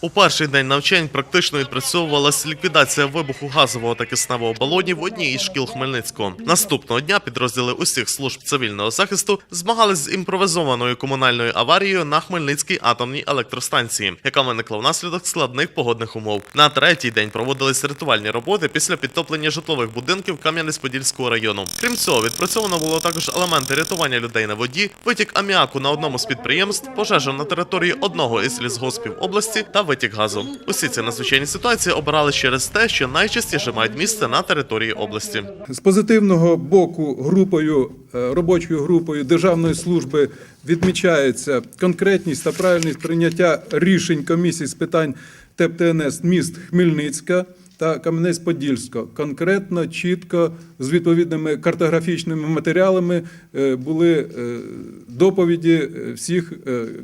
У перший день навчань практично відпрацьовувалася ліквідація вибуху газового та кисневого балонів в одній із шкіл Хмельницького. Наступного дня підрозділи усіх служб цивільного захисту змагались з імпровізованою комунальною аварією на Хмельницькій атомній електростанції, яка виникла внаслідок складних погодних умов. На третій день проводились рятувальні роботи після підтоплення житлових будинків Кам'янець-Подільського району. Крім цього, відпрацьовано було також елементи рятування людей на воді, витік аміаку на одному з підприємств, пожежа на території одного із лісгоспів області та витік газу. Усі ці надзвичайні ситуації обирали через те, що найчастіше мають місце на території області. З позитивного боку групою, е, робочою групою Державної служби відмічається конкретність та правильність прийняття рішень комісії з питань ТЕП-ТНС міст Хмельницька та Кам'янець-Подільського. Конкретно, чітко, з відповідними картографічними матеріалами е, були е, доповіді е, всіх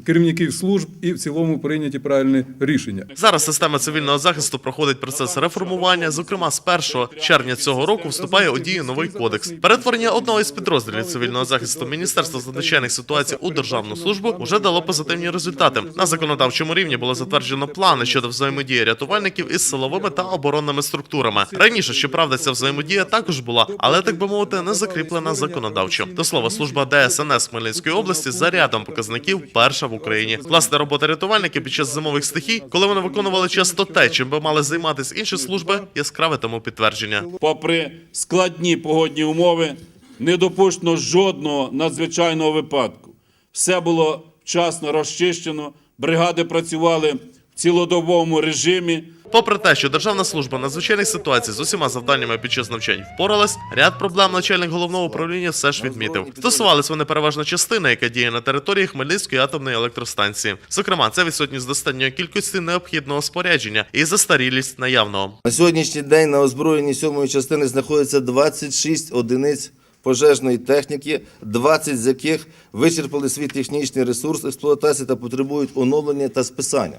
керівників служб і в цілому прийняті правильні рішення. Зараз система цивільного захисту проходить процес реформування. Зокрема, з 1 червня цього року вступає у дію новий кодекс. Перетворення одного із підрозділів цивільного захисту Міністерства з надзвичайних ситуацій у державну службу вже дало позитивні результати. На законодавчому рівні було затверджено плани щодо взаємодії рятувальників із силовими та оборонними структурами. Раніше, щоправда, ця взаємодія також була, але так би мовити, не закріплена законодавчо. До слова, служба ДСНС Хмельницької області за рядом показників перша в Україні. Власне, робота рятувальників під час зимових стихій, коли вони виконували часто те, чим би мали займатися інші служби, яскраве тому підтвердження. попри складні погодні умови, не допущено жодного надзвичайного випадку. Все було вчасно розчищено, бригади працювали в цілодобовому режимі. Попри те, що Державна служба надзвичайних ситуацій з усіма завданнями під час навчань впоралась, ряд проблем начальник головного управління все ж відмітив. Стосувались вони переважно частини, яка діє на території Хмельницької атомної електростанції. Зокрема, це відсутність достатньої кількості необхідного спорядження і застарілість наявного. На сьогоднішній день на озброєнні сьомої частини знаходиться 26 одиниць пожежної техніки, 20 з яких вичерпали свій технічний ресурс експлуатації та потребують оновлення та списання.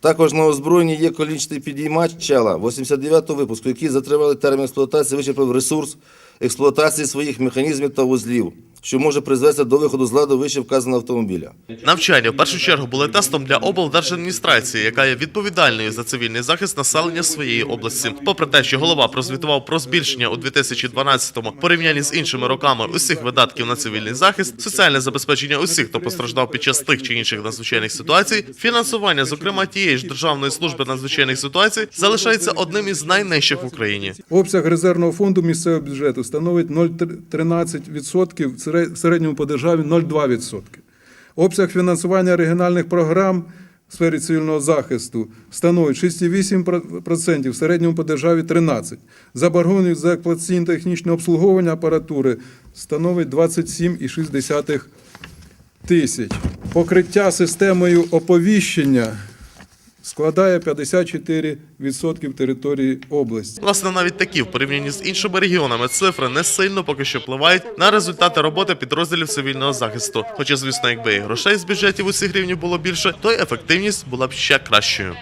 Також на озброєнні є колічний підіймач чела 89-го випуску, який затривали термін експлуатації, вичерпав ресурс експлуатації своїх механізмів та вузлів, що може призвести до виходу з ладу вище вказаного автомобіля. Навчання в першу чергу були тестом для облдержадміністрації, яка є відповідальною за цивільний захист населення своєї області. Попри те, що голова прозвітував про збільшення у 2012-му порівнянні з іншими роками усіх видатків на цивільний захист, соціальне забезпечення усіх, хто постраждав під час тих чи інших надзвичайних ситуацій, фінансування, зокрема тієї ж державної служби надзвичайних ситуацій, залишається одним із найнижчих в Україні. Обсяг резервного фонду місцевого бюджету становить 0,13%, в середньому по державі 0,2%. Обсяг фінансування регіональних програм в сфері цивільного захисту становить 6,8%, в середньому по державі 13%. Заборгованість за експлуатаційно-технічне обслуговування апаратури становить 27,6 тисяч. Покриття системою оповіщення складає 54% території області. Власне, навіть такі в порівнянні з іншими регіонами цифри не сильно поки що впливають на результати роботи підрозділів цивільного захисту. Хоча, звісно, якби і грошей з бюджетів усіх рівнів було більше, то й ефективність була б ще кращою.